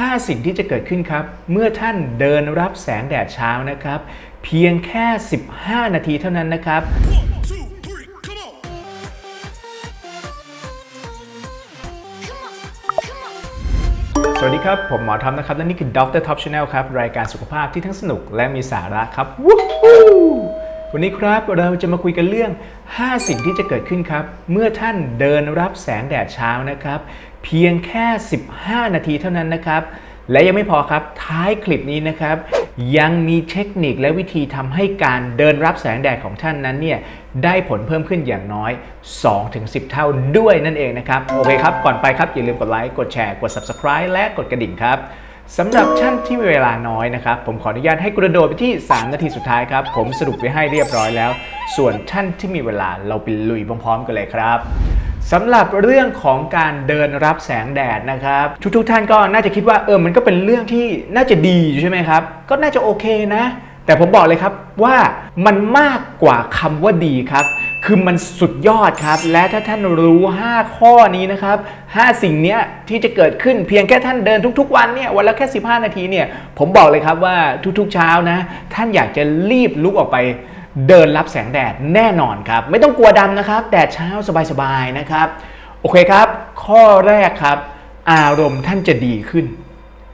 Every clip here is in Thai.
5 สิ่งที่จะเกิดขึ้นครับ เมื่อท่านเดินรับแสงแดดเช้านะครับ เพียงแค่ 15 นาทีเท่านั้นนะครับ on, สวัสดีครับ ผมหมอทอมนะครับ และนี่คือ Dr. Top Channel ครับ รายการสุขภาพที่ทั้งสนุกและมีสาระครับวู้ฮู้วันนี้ครับเราจะมาคุยกันเรื่อง 5 สิ่งที่จะเกิดขึ้นครับ เมื่อท่านเดินรับแสงแดดเช้านะครับ เพียงแค่ 15 นาทีเท่านั้นนะครับ และยังไม่พอครับท้ายคลิปนี้นะครับ ยังมีเทคนิคและวิธีทำให้การเดินรับแสงแดดของท่านนั้นเนี่ยได้ผลเพิ่มขึ้นอย่างน้อย 2-10 เท่าด้วยนั่นเองนะครับ โอเคครับ ก่อนไปครับอย่าลืมกดไลค์กดแชร์กด Subscribe และกดกระดิ่งครับ สำหรับท่านที่มีเวลาน้อยนะครับ ผมขออนุญาตให้กระโดดไปที่ 3 นาทีสุดท้ายครับ ผมสรุปไว้ให้เรียบร้อยแล้ว ส่วนท่านที่มีเวลาเราไปลุยพร้อมๆกันเลยครับสำหรับเรื่องของการเดินรับแสงแดดนะครับ ทุกๆท่านก็น่าจะคิดว่าเออมันก็เป็นเรื่องที่น่าจะดีอยู่ใช่ไหมครับ ก็น่าจะโอเคนะ แต่ผมบอกเลยครับว่ามันมากกว่าคำว่าดีครับ คือมันสุดยอดครับ และถ้าท่านรู้ 5 ข้อนี้นะครับ 5 สิ่งนี้ที่จะเกิดขึ้นเพียงแค่ท่านเดินทุกๆ วันเนี่ยวันละแค่ 15 นาทีเนี่ยผมบอกเลยครับว่าทุกๆเช้านะ ท่านอยากจะรีบลุกออกไปเดินรับแสงแดดแน่นอนครับ ไม่ต้องกลัวดำนะครับแดดเช้าสบายๆนะครับ โอเคครับ ข้อแรกครับ อารมณ์ท่านจะดีขึ้น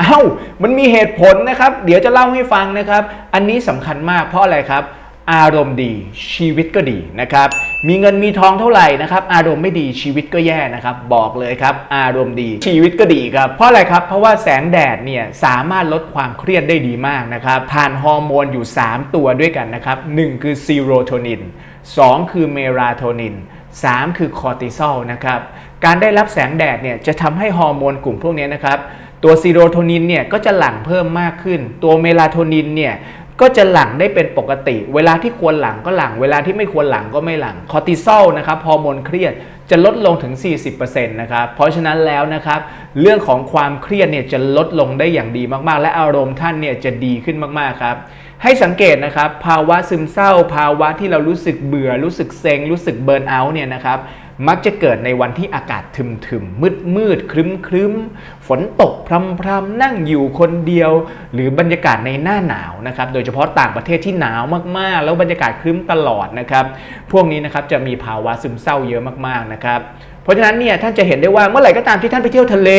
เอ้ามันมีเหตุผลนะครับ เดี๋ยวจะเล่าให้ฟังนะครับ อันนี้สำคัญมากเพราะอะไรครับ อารมณ์ดีชีวิตก็ดีนะครับ มีเงินมีทองเท่าไหร่นะครับ อารมณ์ไม่ดีชีวิตก็แย่นะครับ บอกเลยครับ อารมณ์ดีชีวิตก็ดีครับเพราะอะไรครับ เพราะว่าแสงแดดเนี่ยสามารถลดความเครียดได้ดีมากนะครับผ่านฮอร์โมนอยู่ 3 ตัวด้วยกันนะครับหนึ่งคือซีโรโทนิน 2 คือเมลาโทนิน 3 คือคอร์ติซอลนะครับการได้รับแสงแดดเนี่ยจะทำให้ฮอร์โมนกลุ่มพวกนี้นะครับตัวซีโรโทนินเนี่ยก็จะหลั่งเพิ่มมากขึ้น ตัวเมลาโทนินเนี่ย ก็จะหลั่งได้เป็นปกติ เวลาที่ควรหลั่งก็หลั่ง เวลาที่ไม่ควรหลั่งก็ไม่หลั่ง คอร์ติซอลนะครับฮอร์โมนเครียดจะลดลงถึง 40%นะครับ เพราะฉะนั้นแล้วนะครับ เรื่องของความเครียดเนี่ยจะลดลงได้อย่างดีมากๆ และอารมณ์ท่านเนี่ยจะดีขึ้นมากๆ ครับ ให้สังเกตนะครับ ภาวะซึมเศร้า ภาวะที่เรารู้สึกเบื่อ รู้สึกเซ็ง รู้สึกเบิร์นเอาท์เนี่ยนะครับ มักจะเกิดในวันที่อากาศทึมๆมืดมืดๆครึ้มครึ้มๆฝนตกพรำๆนั่งอยู่คนเดียว หรือบรรยากาศในหน้าหนาวนะครับโดยเฉพาะต่างประเทศที่หนาวมากๆ แล้วบรรยากาศครึ้มตลอดนะครับพวกนี้นะครับจะมีภาวะซึมเศร้าเยอะมากๆนะครับเพราะฉะนั้นเนี่ยท่านจะเห็นได้ว่าเมื่อไหร่ก็ตามที่ท่านไปเที่ยวทะเล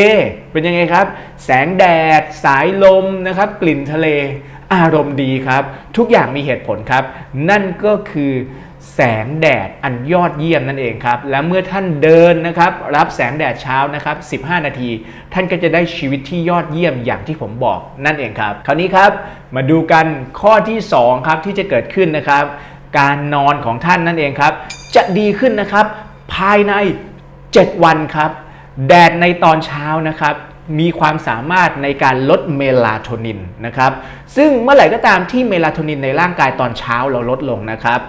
เป็นยังไงครับ แสงแดด สายลมนะครับกลิ่นทะเล อารมณ์ดีครับ ทุกอย่างมีเหตุผลครับ นั่นก็คือ แสงแดดอันยอดเยี่ยมนั่นเองครับ และเมื่อท่านเดินนะครับ รับแสงแดดเช้านะครับ 15 นาที ท่านก็จะได้ชีวิตที่ยอดเยี่ยมอย่างที่ผมบอกนั่นเองครับ คราวนี้ครับมาดูกันข้อที่สองครับที่จะเกิดขึ้นนะครับ การนอนของท่านนั่นเองครับ จะดีขึ้นนะครับ ภายใน 7 วันครับ แดดในตอนเช้านะครับมีความสามารถในการลดเมลาโทนินนะครับ ซึ่งเมื่อไหร่ก็ตามที่เมลาโทนินในร่างกายตอนเช้าเราลดลงนะครับ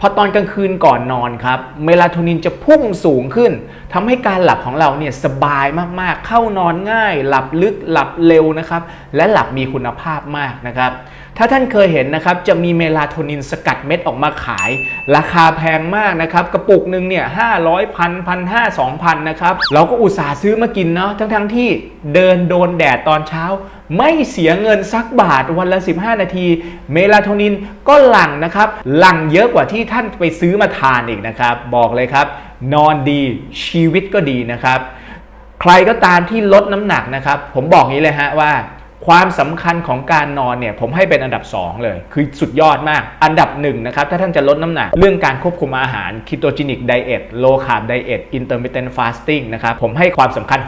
พอตอนกลางคืนก่อนนอนครับ เมลาโทนินจะพุ่งสูงขึ้นทำให้การหลับของเราเนี่ยสบายมากๆ เข้านอนง่าย หลับลึกหลับเร็วนะครับ และหลับมีคุณภาพมากนะครับ ถ้าท่านเคยเห็นนะครับจะมีเมลาโทนินสกัดเม็ดออกมาขาย ราคาแพงมากนะครับกระปุกหนึ่งเนี่ยห้าร้อยพันพันห้าสองพันนะครับเราก็อุตส่าห์ซื้อมากินเนาะทั้งทั้งที่เดินโดนแดดตอนเช้า ไม่เสียเงินสักบาทวันละ 15 นาที เมลาโทนินก็หลั่งนะครับหลั่งเยอะกว่าที่ท่านไปซื้อมาทานอีกนะครับบอกเลยครับ นอนดีชีวิตก็ดีนะครับ ใครก็ตามที่ลดน้ำหนักนะครับ ผมบอกงี้เลยฮะว่า ความสำคัญของการนอนเนี่ยผมให้เป็นอันดับ 2 เลย คือสุดยอดมาก อันดับหนึ่งนะครับถ้าท่านจะลดน้ำหนัก เรื่องการควบคุมอาหาร ketogenic diet low carb diet intermittent fasting นะครับผมให้ความสำคัญ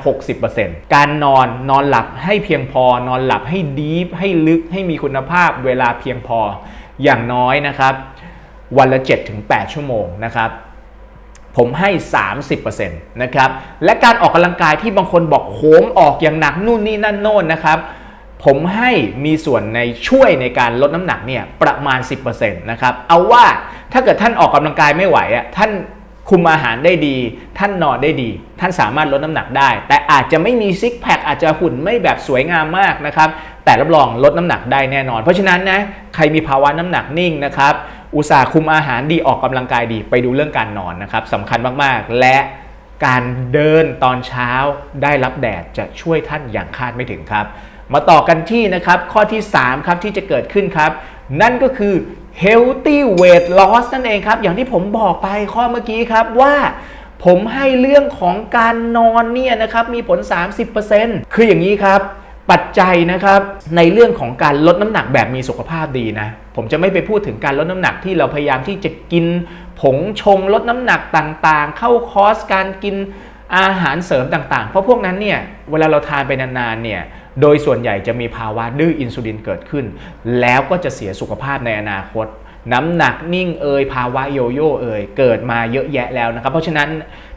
60%การนอนนอนหลับให้เพียงพอนอนหลับให้ดีฟให้ลึกให้มีคุณภาพเวลาเพียงพออย่างน้อยนะครับ วันละ 7-8 ชั่วโมงนะครับผมให้ 30%นะครับและการออกกำลังกายที่บางคนบอกโหมออกอย่างหนักนู่นนี่นั่นโน่นนะครับ ผมให้มีส่วนในช่วยในการลดน้ำหนักเนี่ยประมาณ 10%นะครับ เอาว่าถ้าเกิดท่านออกกำลังกายไม่ไหวอะท่านคุมอาหารได้ดี ท่านนอนได้ดี ท่านสามารถลดน้ำหนักได้ แต่อาจจะไม่มีซิกแพคอาจจะหุ่นไม่แบบสวยงามมากนะครับ แต่รับรองลดน้ำหนักได้แน่นอน เพราะฉะนั้นนะใครมีภาวะน้ำหนักนิ่งนะครับ อุตสาห์คุมอาหารดีออกกำลังกายดีไปดูเรื่องการนอนนะครับสำคัญมากๆ และการเดินตอนเช้าได้รับแดดจะช่วยท่านอย่างคาดไม่ถึงครับ มาต่อกันที่นะครับข้อที่ 3 ครับที่จะเกิดขึ้นครับ นั่นก็คือ healthy weight loss นั่นเองครับ อย่างที่ผมบอกไปข้อเมื่อกี้ครับว่าผมให้เรื่องของการนอนเนี่ยนะครับมีผล 30%คืออย่างนี้ครับปัจจัยนะครับในเรื่องของการลดน้ำหนักแบบมีสุขภาพดีนะ ผมจะไม่ไปพูดถึงการลดน้ำหนักที่เราพยายามที่จะกินผงชงลดน้ำหนักต่างๆ เข้าคอร์สการกินอาหารเสริมต่างๆ เพราะพวกนั้นเนี่ยเวลาเราทานไปนานๆเนี่ย โดยส่วนใหญ่จะมีภาวะดื้ออินซูลินเกิดขึ้น แล้วก็จะเสียสุขภาพในอนาคต น้ำหนักนิ่งเอยภาวะโยโย่เอยเกิดมาเยอะแยะแล้วนะครับ เพราะฉะนั้น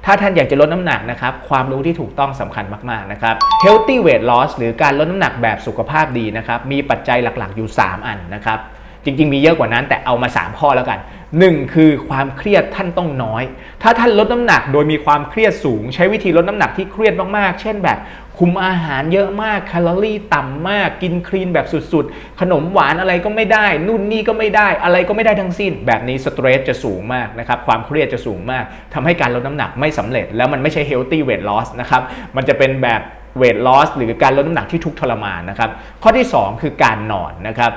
ถ้าท่านอยากจะลดน้ำหนักนะครับ ความรู้ที่ถูกต้องสำคัญมากๆนะครับ healthy weight loss หรือการลดน้ำหนักแบบสุขภาพดีนะครับ มีปัจจัยหลักๆอยู่ 3 อันนะครับจริงๆ มีเยอะกว่านั้นแต่เอามา 3 ข้อแล้วกัน 1 คือความเครียดท่านต้องน้อย ถ้าท่านลดน้ำหนักโดยมีความเครียดสูง ใช้วิธีลดน้ำหนักที่เครียดมากๆ เช่นแบบ คุมอาหารเยอะมากแคลอรี่ต่ำมากกินคลีนแบบสุดๆ ขนมหวานอะไรก็ไม่ได้ นู่นนี่ก็ไม่ได้ อะไรก็ไม่ได้ทั้งสิ้น แบบนี้สเตรสจะสูงมากนะครับความเครียดจะสูงมากทำให้การลดน้ำหนักไม่สำเร็จ แล้วมันไม่ใช่เฮลตี้เวทลอสนะครับมันจะเป็นแบบเวทลอสหรือการลดน้ำหนักที่ทุกทรมานนะครับ ข้อที่ 2 คือการนอนนะครับ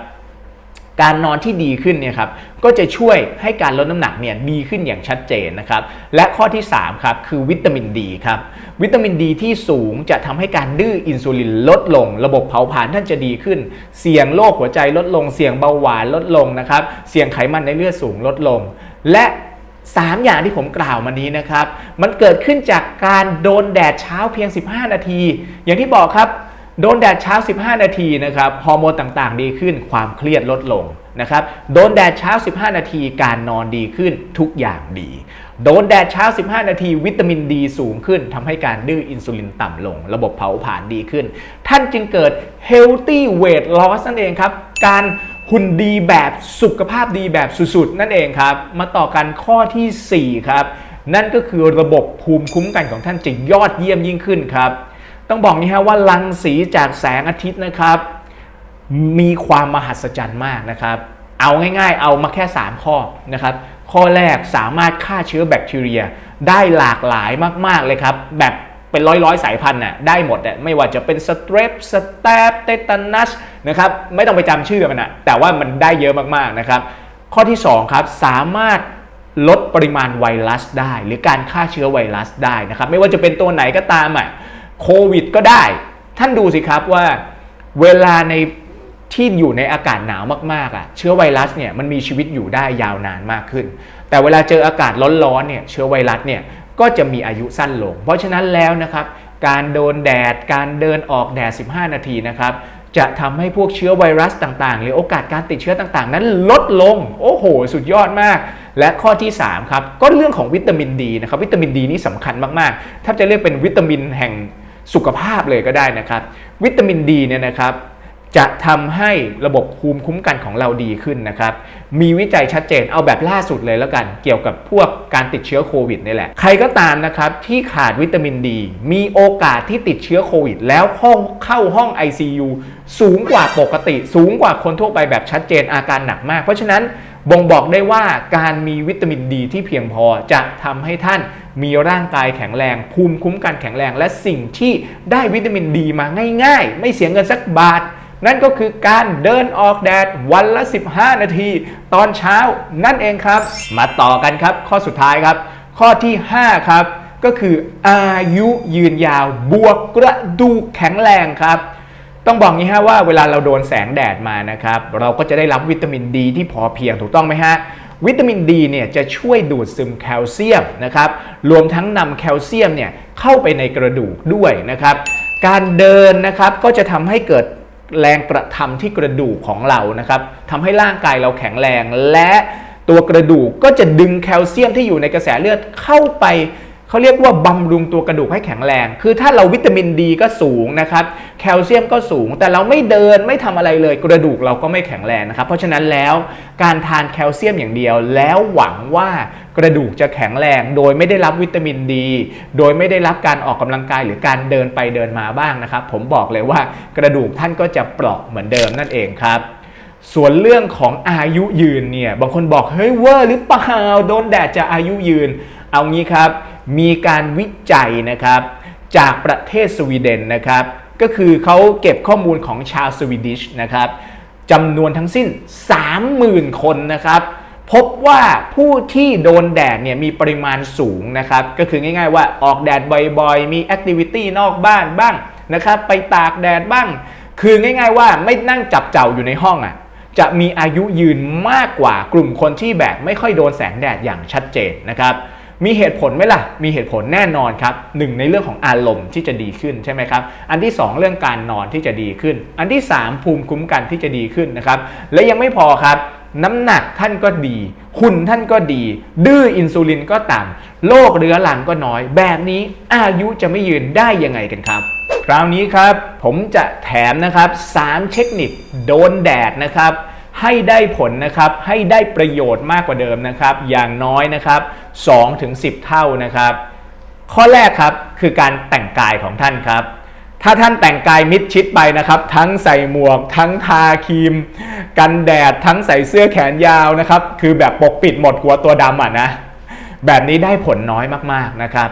การนอนที่ดีขึ้นเนี่ยครับก็จะช่วยให้การลดน้ำหนักเนี่ยดีขึ้นอย่างชัดเจนนะครับและข้อที่3ครับคือวิตามินดีครับวิตามินดีที่สูงจะทำให้การดื้ออินซูลินลดลง ระบบเผาผลาญท่านจะดีขึ้น เสี่ยงโรคหัวใจลดลง เสี่ยงเบาหวานลดลงนะครับเสี่ยงไขมันในเลือดสูงลดลง และ3อย่างที่ผมกล่าวมานี้นะครับ มันเกิดขึ้นจากการโดนแดดเช้าเพียง 15 นาที อย่างที่บอกครับ โดนแดดเช้า 15 นาทีนะครับฮอร์โมนต่างๆ ดีขึ้นความเครียดลดลงนะครับโดนแดดเช้า 15 นาทีการนอนดีขึ้นทุกอย่างดี โดนแดดเช้า 15 นาที วิตามินดีสูงขึ้นทำให้การดื้ออินซูลินต่ำลง ระบบเผาผลาญดีขึ้น ท่านจึงเกิด healthy weight loss นั่นเองครับ การหุ่นดีแบบสุขภาพดีแบบสุดๆ นั่นเองครับ มาต่อกันข้อทีสี่4 ครับ นั่นก็คือระบบภูมิคุ้มกันของท่านจะยอดเยี่ยมยิ่งขึ้นครับ ต้องบอกนี้ฮะว่ารังสีจากแสงอาทิตย์นะครับ มีความมหัศจรรย์มากนะครับ เอาง่ายๆ เอามาแค่ 3 ข้อนะครับ ข้อแรกสามารถฆ่าเชื้อแบคทีเรียได้หลากหลายมากๆเลยครับแบบเป็นร้อยร้อยๆสายพันธุ์น่ะได้หมดอะไม่ว่าจะเป็นสเตรปสแตปเตตันัสนะครับไม่ต้องไปจำชื่อมันอะแต่ว่ามันได้เยอะมากๆนะครับ ข้อที่2ครับสามารถลดปริมาณไวรัสได้ หรือการฆ่าเชื้อไวรัสได้นะครับ ไม่ว่าจะเป็นตัวไหนก็ตามอะ โควิดก็ได้ ท่านดูสิครับว่าเวลาในที่อยู่ในอากาศหนาวมากๆอะเชื้อไวรัสเนี่ยมันมีชีวิตอยู่ได้ยาวนานมากขึ้น แต่เวลาเจออากาศร้อนๆเนี่ยเชื้อไวรัสเนี่ยก็จะมีอายุสั้นลง เพราะฉะนั้นแล้วนะครับการโดนแดดการเดินออกแดด 15 นาทีนะครับจะทำให้พวกเชื้อไวรัสต่างๆ หรือโอกาสการติดเชื้อต่างๆ นั้นลดลง โอ้โห สุดยอดมาก และข้อที่ 3 ครับ ก็เรื่องของวิตามินดีนะครับ วิตามินดีนี่สำคัญมากๆ ถ้าจะเรียกเป็นวิตามินแห่ง สุขภาพเลยก็ได้นะครับ วิตามินดีเนี่ยนะครับจะทำให้ระบบภูมิคุ้มกันของเราดีขึ้นนะครับ มีวิจัยชัดเจนเอาแบบล่าสุดเลยแล้วกัน เกี่ยวกับพวกการติดเชื้อโควิดนี่แหละ ใครก็ตามนะครับที่ขาดวิตามินดี มีโอกาสที่ติดเชื้อโควิด แล้วห้องเข้าห้อง ICU สูงกว่าปกติ สูงกว่าคนทั่วไปแบบชัดเจนอาการหนักมาก เพราะฉะนั้นบ่งบอกได้ว่าการมีวิตามินดีที่เพียงพอจะทำให้ท่าน มีร่างกายแข็งแรง ภูมิคุ้มกันแข็งแรง และสิ่งที่ได้วิตามินดีมาง่าย ๆ ไม่เสียเงินสักบาท นั่นก็คือการเดินออกแดดวันละ 15 นาที ตอนเช้านั่นเองครับ มาต่อกันครับ ข้อสุดท้ายครับ ข้อที่ 5 ครับ ก็คืออายุยืนยาวบวกกระดูกแข็งแรงครับต้องบอกงี้ฮะว่าเวลาเราโดนแสงแดดมานะครับ เราก็จะได้รับวิตามินดีที่พอเพียงถูกต้องไหมฮะ วิตามินดีเนี่ยจะช่วยดูดซึมแคลเซียมนะครับ รวมทั้งนำแคลเซียมเนี่ยเข้าไปในกระดูกด้วยนะครับ การเดินนะครับก็จะทำให้เกิดแรงกระทำที่กระดูกของเรานะครับทำให้ร่างกายเราแข็งแรง และตัวกระดูกก็จะดึงแคลเซียมที่อยู่ในกระแสเลือดเข้าไป เขาเรียกว่าบำรุงตัวกระดูกให้แข็งแรง คือถ้าเราวิตามินดีก็สูงนะครับแคลเซียมก็สูง แต่เราไม่เดินไม่ทำอะไรเลยกระดูกเราก็ไม่แข็งแรงนะครับ เพราะฉะนั้นแล้วการทานแคลเซียมอย่างเดียว แล้วหวังว่ากระดูกจะแข็งแรง โดยไม่ได้รับวิตามินดี โดยไม่ได้รับการออกกำลังกายหรือการเดินไปเดินมาบ้างนะครับ ผมบอกเลยว่ากระดูกท่านก็จะเปราะเหมือนเดิมนั่นเองครับส่วนเรื่องของอายุยืนเนี่ย บางคนบอก เฮ้ยเวอร์หรือเปล่า โดนแดดจะอายุยืน เอางี้ครับ มีการวิจัยนะครับจากประเทศสวีเดนนะครับก็คือเขาเก็บข้อมูลของชาวสวีดิชนะครับจำนวนทั้งสิ้น 30,000 คนนะครับ พบว่าผู้ที่โดนแดดเนี่ยมีปริมาณสูงนะครับ ก็คือง่ายๆว่าออกแดดบ่อยๆ มีแอคทิวิตี้นอกบ้านบ้างนะครับ ไปตากแดดบ้าง คือง่ายๆว่าไม่นั่งจับเจ้าอยู่ในห้องอะจะมีอายุยืนมากกว่ากลุ่มคนที่แบบไม่ค่อยโดนแสงแดดอย่างชัดเจนนะครับ มีเหตุผลไหมล่ะ มีเหตุผลแน่นอนครับหนึ่งในเรื่องของอารมณ์ที่จะดีขึ้นใช่ไหมครับ อันที่ 2 เรื่องการนอนที่จะดีขึ้น อันที่ 3 ภูมิคุ้มกันที่จะดีขึ้นนะครับ และยังไม่พอครับ น้ำหนักท่านก็ดีหุ่นท่านก็ดี ดื้ออินซูลินก็ต่ำโรคเรื้อรังก็น้อย แบบนี้อายุจะไม่ยืนได้ยังไงกันครับคราวนี้ครับผมจะแถมนะครับ 3 เทคนิคโดนแดดนะครับ ให้ได้ผลนะครับ ให้ได้ประโยชน์มากกว่าเดิมนะครับ อย่างน้อยนะครับ2ถึง10 เท่านะครับ ข้อแรกครับคือการแต่งกายของท่านครับ ถ้าท่านแต่งกายมิดชิดไปนะครับ ทั้งใส่หมวก ทั้งทาครีม กันแดด ทั้งใส่เสื้อแขนยาวนะครับ คือแบบปกปิดหมดกลัวตัวดำอะนะ แบบนี้ได้ผลน้อยมากๆนะครับ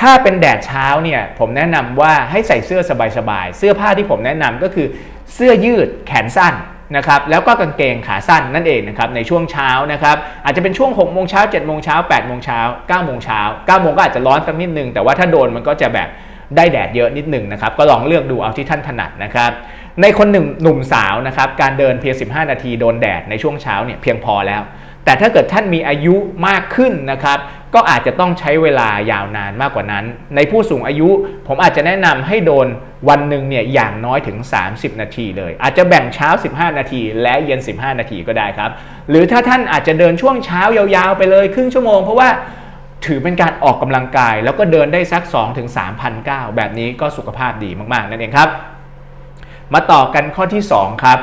ถ้าเป็นแดดเช้าเนี่ยผมแนะนำว่าให้ใส่เสื้อสบายๆ เสื้อผ้าที่ผมแนะนำก็คือเสื้อยืดแขนสั้น นะครับแล้วก็กางเกงขาสั้นนั่นเองนะครับในช่วงเช้านะครับอาจจะเป็นช่วง6โมงเช้า7โมงเช้า8โมงเช้า9โมงเช้า9โมงก็อาจจะร้อนสักนิดนึงแต่ว่าถ้าโดนมันก็จะแบบได้แดดเยอะนิดนึงนะครับก็ลองเลือกดูเอาที่ท่านถนัดนะครับในคนหนึ่งหนุ่มสาวนะครับการเดินเพียง 15 นาทีโดนแดดในช่วงเช้าเนี่ยเพียงพอแล้ว แต่ถ้าเกิดท่านมีอายุมากขึ้นนะครับ ก็อาจจะต้องใช้เวลายาวนานมากกว่านั้น ในผู้สูงอายุ ผมอาจจะแนะนำให้โดนวันหนึ่งเนี่ยอย่างน้อยถึง 30 นาทีเลย อาจจะแบ่งเช้า 15 นาที และเย็น 15 นาทีก็ได้ครับ หรือถ้าท่านอาจจะเดินช่วงเช้ายาวๆไปเลยครึ่งชั่วโมงเพราะว่าถือเป็นการออกกำลังกาย แล้วก็เดินได้สัก 2-3,000ก้าวแบบนี้ก็สุขภาพดีมากๆนั่นเองครับ มาต่อกันข้อที่ 2 ครับ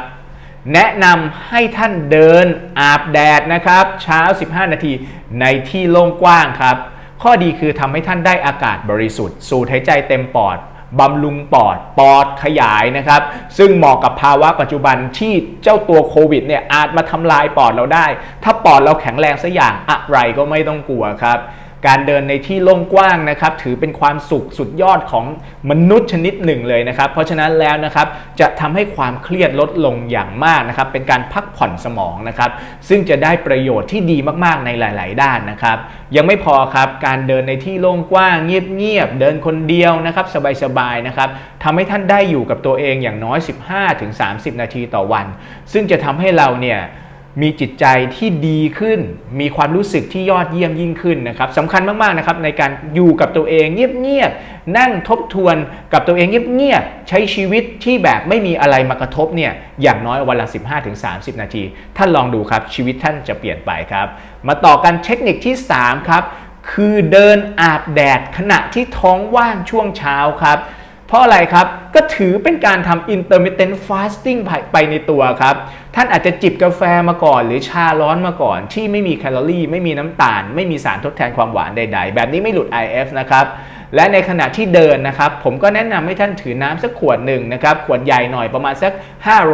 แนะนำให้ท่านเดินอาบแดดนะครับ เช้า 15 นาทีในที่โล่งกว้างครับ ข้อดีคือทำให้ท่านได้อากาศบริสุทธิ์ สูดหายใจเต็มปอดบำรุงปอด ปอดขยายนะครับ ซึ่งเหมาะกับภาวะปัจจุบันที่เจ้าตัวโควิดเนี่ยอาจมาทำลายปอดเราได้ ถ้าปอดเราแข็งแรงสักอย่างอะไรก็ไม่ต้องกลัวครับ การเดินในที่โล่งกว้างนะครับถือเป็นความสุขสุดยอดของมนุษย์ชนิดหนึ่งเลยนะครับ เพราะฉะนั้นแล้วนะครับจะทำให้ความเครียดลดลงอย่างมากนะครับเป็นการพักผ่อนสมองนะครับ ซึ่งจะได้ประโยชน์ที่ดีมากๆในหลาย ๆ ด้านนะครับ ยังไม่พอครับการเดินในที่โล่งกว้างเงียบ ๆ เดินคนเดียวนะครับสบาย ๆ นะครับทำให้ท่านได้อยู่กับตัวเองอย่างน้อย 15-30 นาทีต่อวัน ซึ่งจะทำให้เราเนี่ย มีจิตใจที่ดีขึ้น มีความรู้สึกที่ยอดเยี่ยมยิ่งขึ้นนะครับสำคัญมากๆนะครับในการอยู่กับตัวเองเงียบๆ นั่งทบทวนกับตัวเองเงียบๆ ใช้ชีวิตที่แบบไม่มีอะไรมากระทบเนี่ยอย่างน้อยวันละ 15-30 นาที ท่านลองดูครับชีวิตท่านจะเปลี่ยนไปครับ มาต่อกันเทคนิคที่ 3 ครับ คือเดินอาบแดดขณะที่ท้องว่างช่วงเช้าครับเพราะอะไรครับก็ถือเป็นการทำ intermittent fasting ไปไปในตัวครับ ท่านอาจจะจิบกาแฟมาก่อน หรือชาร้อนมาก่อน ที่ไม่มีแคลอรี่ ไม่มีน้ำตาล ไม่มีสารทดแทนความหวานใด ๆ แบบนี้ไม่หลุด IF นะครับและในขณะที่เดินนะครับผมก็แนะนำให้ท่านถือน้ำสักขวดหนึ่งนะครับขวดใหญ่หน่อยประมาณสัก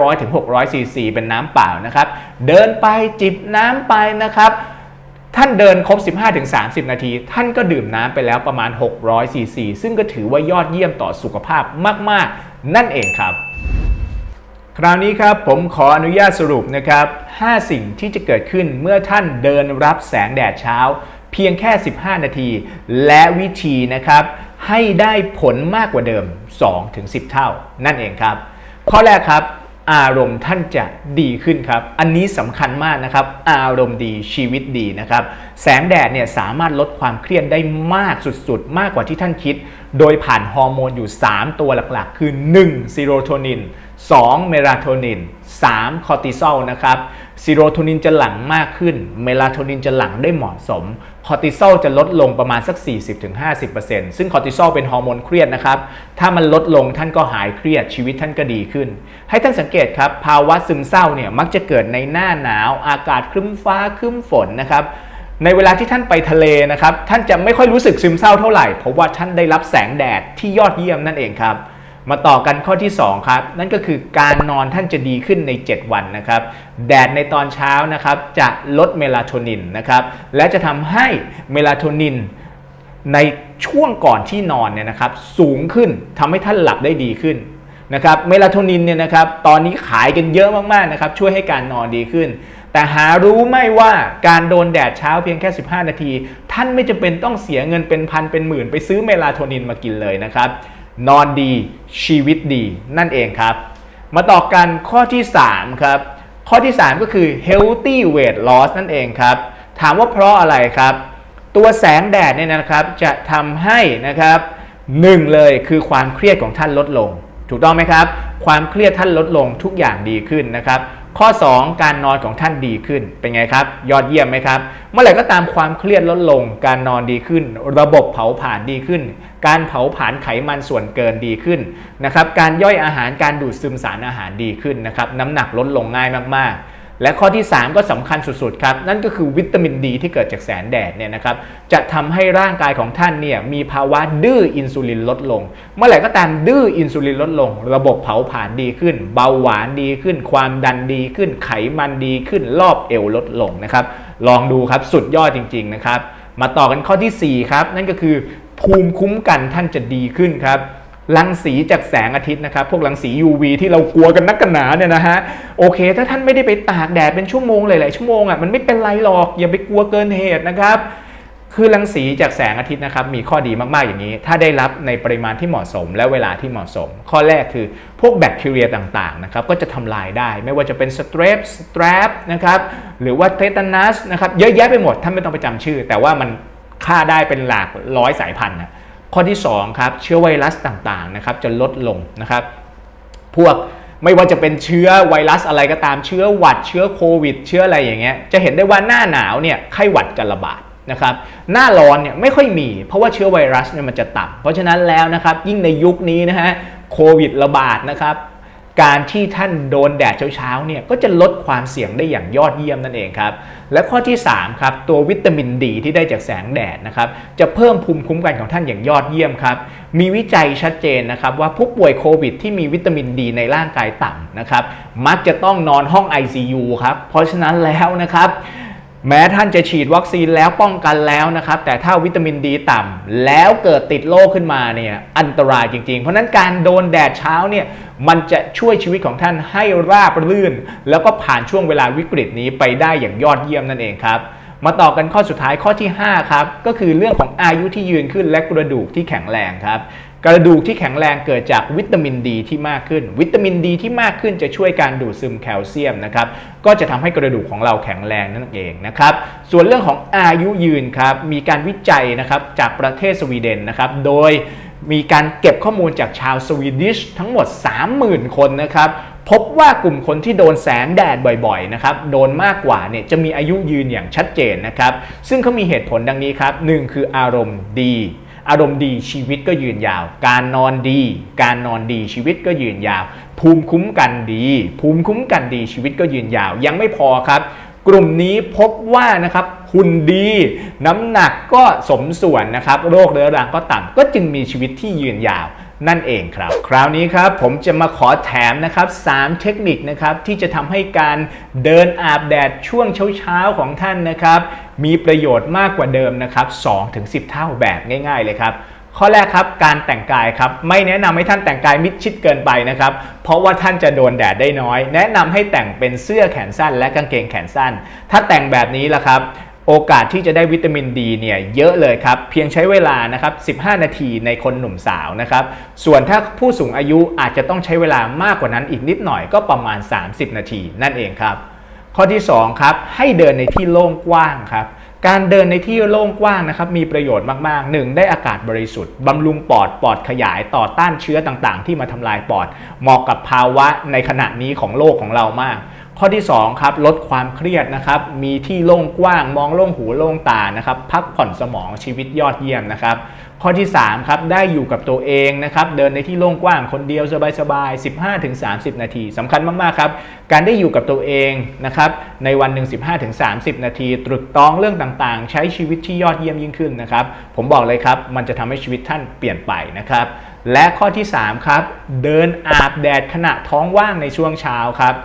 500-600ซีซีเป็นน้ำเปล่านะครับเดินไปจิบน้ำไปนะครับท่านเดินครบ 15-30 นาที ท่านก็ดื่มน้ำไปแล้วประมาณ 600ซีซีซึ่งก็ถือว่ายอดเยี่ยมต่อสุขภาพมาก ๆ นั่นเองครับ คราวนี้ครับผมขออนุญาตสรุปนะครับ 5 สิ่งที่จะเกิดขึ้นเมื่อท่านเดินรับแสงแดดเช้า เพียงแค่ 15 นาที และวิธีนะครับ ให้ได้ผลมากกว่าเดิม 2-10 เท่า นั่นเองครับ ข้อแรกครับ อารมณ์ท่านจะดีขึ้นครับ อันนี้สำคัญมากนะครับ อารมณ์ดีชีวิตดีนะครับ แสงแดดเนี่ยสามารถลดความเครียดได้มากสุดๆ มากกว่าที่ท่านคิด โดยผ่านฮอร์โมนอยู่ 3 ตัวหลักๆ คือ 1. ซีโรโทนิน 2. เมลาโทนิน 3. คอร์ติซอลนะครับซีโรโทนินจะหลั่งมากขึ้น เมลาโทนินจะหลั่งได้เหมาะสม คอร์ติซอลจะลดลงประมาณสัก 40-50%ซึ่งคอร์ติซอลเป็นฮอร์โมนเครียดนะครับ ถ้ามันลดลงท่านก็หายเครียดชีวิตท่านก็ดีขึ้น ให้ท่านสังเกตครับ ภาวะซึมเศร้าเนี่ยมักจะเกิดในหน้าหนาว อากาศครึ้มฟ้าครึ้มฝนนะครับในเวลาที่ท่านไปทะเลนะครับ ท่านจะไม่ค่อยรู้สึกซึมเศร้าเท่าไหร่ เพราะว่าท่านได้รับแสงแดดที่ยอดเยี่ยมนั่นเองครับ มาต่อกันข้อที่ 2 ครับ นั่นก็คือการนอนท่านจะดีขึ้นใน 7 วันนะครับ แดดในตอนเช้านะครับจะลดเมลาโทนินนะครับ และจะทำให้เมลาโทนินในช่วงก่อนที่นอนเนี่ยนะครับ สูงขึ้นทำให้ท่านหลับได้ดีขึ้นนะครับเมลาโทนินเนี่ยนะครับตอนนี้ขายกันเยอะมากๆนะครับช่วยให้การนอนดีขึ้น แต่หารู้ไหม่ว่าการโดนแดดเช้าเพียงแค่ 15 นาที ท่านไม่จำเป็นต้องเสียเงินเป็นพันเป็นหมื่น ไปซื้อเมลาโทนินมากินเลยนะครับ นอนดี ชีวิตดีนั่นเองครับ มาต่อกันข้อที่ 3 ครับ ข้อที่ 3 ก็คือ healthy weight loss นั่นเองครับ ถามว่าเพราะอะไรครับ ตัวแสงแดดเนี่ยนะครับจะทำให้นะครับหนึ่งเลยคือความเครียดของท่านลดลง ถูกต้องไหมครับ ความเครียดท่านลดลงทุกอย่างดีขึ้นนะครับ ข้อ 2 การนอนของท่านดีขึ้นเป็นไงครับ ยอดเยี่ยมไหมครับ เมื่อไหร่ก็ตามความเครียดลดลง การนอนดีขึ้น ระบบเผาผลาญดีขึ้น การเผาผลาญไขมันส่วนเกินดีขึ้นนะครับการย่อยอาหารการดูดซึมสารอาหารดีขึ้นนะครับน้ำหนักลดลงง่ายมากๆ และข้อที่ 3 ก็สำคัญสุดๆครับ นั่นก็คือวิตามินดีที่เกิดจากแสงแดดเนี่ยนะครับจะทำให้ร่างกายของท่านเนี่ยมีภาวะดื้ออินซูลินลดลง เมื่อไหร่ก็ตามดื้ออินซูลินลดลง ระบบเผาผลาญดีขึ้น เบาหวานดีขึ้น ความดันดีขึ้น ไขมันดีขึ้น รอบเอวลดลงนะครับ ลองดูครับสุดยอดจริง ๆนะครับ มาต่อกันข้อทีสี่4 ครับ นั่นก็คือภูมิคุ้มกันท่านจะดีขึ้นครับ รังสีจากแสงอาทิตย์นะครับ พวกรังสี UV ที่เรากลัวกันนักกันหนาเนี่ยนะฮะ โอเค ถ้าท่านไม่ได้ไปตากแดดเป็นชั่วโมงหลายๆชั่วโมงอะ มันไม่เป็นไรหรอก อย่าไปกลัวเกินเหตุนะครับ คือรังสีจากแสงอาทิตย์นะครับ มีข้อดีมากๆอย่างนี้ ถ้าได้รับในปริมาณที่เหมาะสม และเวลาที่เหมาะสม ข้อแรกคือพวกแบคทีเรียต่างๆนะครับ ก็จะทำลายได้ ไม่ว่าจะเป็นสเตรปสตรปนะครับ หรือว่าเทตานัสนะครับ เยอะแยะไปหมด ท่านไม่ต้องไปจำชื่อ แต่ว่ามันฆ่าได้เป็นหลากร้อยสายพันธุ์นะ ข้อที่2ครับเชื้อไวรัสต่างๆนะครับจะลดลงนะครับ พวกไม่ว่าจะเป็นเชื้อไวรัสอะไรก็ตามเชื้อหวัด เชื้อโควิด เชื้ออะไรอย่างเงี้ยจะเห็นได้ว่าหน้าหนาวเนี่ยไข้หวัดจะระบาดนะครับหน้าร้อนเนี่ยไม่ค่อยมี เพราะว่าเชื้อไวรัสเนี่ยมันจะต่ำเพราะฉะนั้นแล้วนะครับยิ่งในยุคนี้นะฮะโควิดระบาดนะครับ การที่ท่านโดนแดดเช้าๆเนี่ยก็จะลดความเสี่ยงได้อย่างยอดเยี่ยมนั่นเองครับ และข้อที่3ครับตัววิตามินดีที่ได้จากแสงแดดนะครับจะเพิ่มภูมิคุ้มกันของท่านอย่างยอดเยี่ยมครับมีวิจัยชัดเจนนะครับว่าผู้ป่วยโควิด ที่มีวิตามินดีในร่างกายต่ำนะครับมักจะต้องนอนห้อง ICU ครับเพราะฉะนั้นแล้วนะครับ แม้ท่านจะฉีดวัคซีนแล้วป้องกันแล้วนะครับ แต่ถ้าวิตามินดีต่ำแล้วเกิดติดโรคขึ้นมาเนี่ยอันตรายจริง ๆ เพราะฉะนั้นการโดนแดดเช้าเนี่ยมันจะช่วยชีวิตของท่านให้ราบรื่น แล้วก็ผ่านช่วงเวลาวิกฤตนี้ไปได้อย่างยอดเยี่ยมนั่นเองครับมาต่อกันข้อสุดท้ายข้อที่ 5 ครับ ก็คือเรื่องของอายุที่ยืนขึ้นและกระดูกที่แข็งแรงครับ กระดูกที่แข็งแรงเกิดจากวิตามินดีที่มากขึ้น วิตามินดีที่มากขึ้นจะช่วยการดูดซึมแคลเซียมนะครับก็จะทำให้กระดูกของเราแข็งแรงนั่นเองนะครับส่วนเรื่องของอายุยืนครับมีการวิจัยนะครับจากประเทศสวีเดนนะครับโดยมีการเก็บข้อมูลจากชาวสวีดิชทั้งหมด 30,000 คนนะครับพบว่ากลุ่มคนที่โดนแสงแดดบ่อยๆนะครับโดนมากกว่าเนี่ยจะมีอายุยืนอย่างชัดเจนนะครับซึ่งเขามีเหตุผลดังนี้ครับหนึ่งคืออารมณ์ดี อารมณ์ดีชีวิตก็ยืนยาว การนอนดี การนอนดีชีวิตก็ยืนยาว ภูมิคุ้มกันดี ภูมิคุ้มกันดีชีวิตก็ยืนยาว ยังไม่พอครับ กลุ่มนี้พบว่านะครับหุ่นดี น้ำหนักก็สมส่วนนะครับ โรคเรื้อรังก็ต่ำก็จึงมีชีวิตที่ยืนยาว นั่นเองครับ คราวนี้ครับผมจะมาขอแถมนะครับ3เทคนิคนะครับที่จะทำให้การเดินอาบแดดช่วงเช้าๆของท่านนะครับมีประโยชน์มากกว่าเดิมนะครับ2-10 เท่าแบบง่าย ๆ เลยครับข้อแรกครับการแต่งกายครับไม่แนะนำให้ท่านแต่งกายมิดชิดเกินไปนะครับเพราะว่าท่านจะโดนแดดได้น้อย แนะนำให้แต่งเป็นเสื้อแขนสั้นและกางเกงแขนสั้น ถ้าแต่งแบบนี้ละครับ โอกาสที่จะได้วิตามินดีเนี่ยเยอะเลยครับ เพียงใช้เวลานะครับ 15 นาทีในคนหนุ่มสาวนะครับ ส่วนถ้าผู้สูงอายุอาจจะต้องใช้เวลามากกว่านั้นอีกนิดหน่อยก็ประมาณ 30 นาทีนั่นเองครับ ข้อที่ 2 ครับ ให้เดินในที่โล่งกว้างครับการเดินในที่โล่งกว้างนะครับมีประโยชน์มากๆ 1. ได้อากาศบริสุทธิ์บำรุงปอดปอดขยายต่อต้านเชื้อต่างๆ ที่มาทำลายปอด เหมาะกับภาวะในขณะนี้ของโลกของเรามาก ข้อที่2ครับลดความเครียดนะครับมีที่โล่งกว้างมองโล่งหูโล่งตานะครับพักผ่อนสมองชีวิตยอดเยี่ยมนะครับข้อที่3ครับได้อยู่กับตัวเองนะครับเดินในที่โล่งกว้างคนเดียวสบายๆ 15-30 นาทีสำคัญมากๆครับการได้อยู่กับตัวเองนะครับในวันหนึ่ง15-30 นาที ตรึกตรองเรื่องต่างๆ ใช้ชีวิตที่ยอดเยี่ยมยิ่งขึ้นนะครับผมบอกเลยครับมันจะทำให้ชีวิตท่านเปลี่ยนไปนะครับและข้อที่3ครับเดินอาบแดดขณะท้องว่างในช่วงเช้าครับ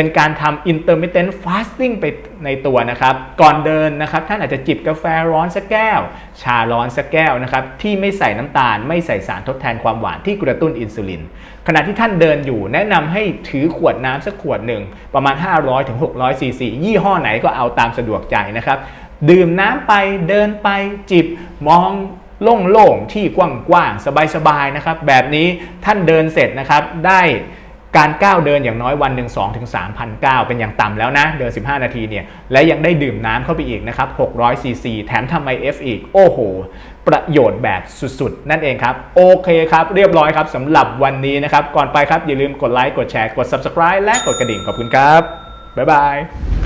เป็นการทำ intermittent fasting ไปในตัวนะครับ ก่อนเดินนะครับ ท่านอาจจะจิบกาแฟร้อนสักแก้ว ชาร้อนสักแก้วนะครับ ที่ไม่ใส่น้ำตาล ไม่ใส่สารทดแทนความหวานที่กระตุ้นอินซูลิน ขณะที่ท่านเดินอยู่แนะนำให้ถือขวดน้ำสักขวดหนึ่ง ประมาณ 500-600ซีซียี่ห้อไหนก็เอาตามสะดวกใจนะครับ ดื่มน้ำไปเดินไปจิบมองโล่งๆที่กว้างๆสบายๆนะครับ แบบนี้ท่านเดินเสร็จนะครับได้ การก้าวเดินอย่างน้อยวันหนึ่ง2ถึง3,000ก้าวเป็นอย่างต่ำแล้วนะ เดิน 15 นาทีเนี่ย และยังได้ดื่มน้ำเข้าไปอีกนะครับ600ซีซีแถมทำไม F อีก โอ้โห ประโยชน์แบบสุดๆ นั่นเองครับ โอเคครับ เรียบร้อยครับสำหรับวันนี้นะครับ ก่อนไปครับ อย่าลืมกดไลค์ กดแชร์ กด subscribe และกดกระดิ่ง ขอบคุณครับ บ๊ายบาย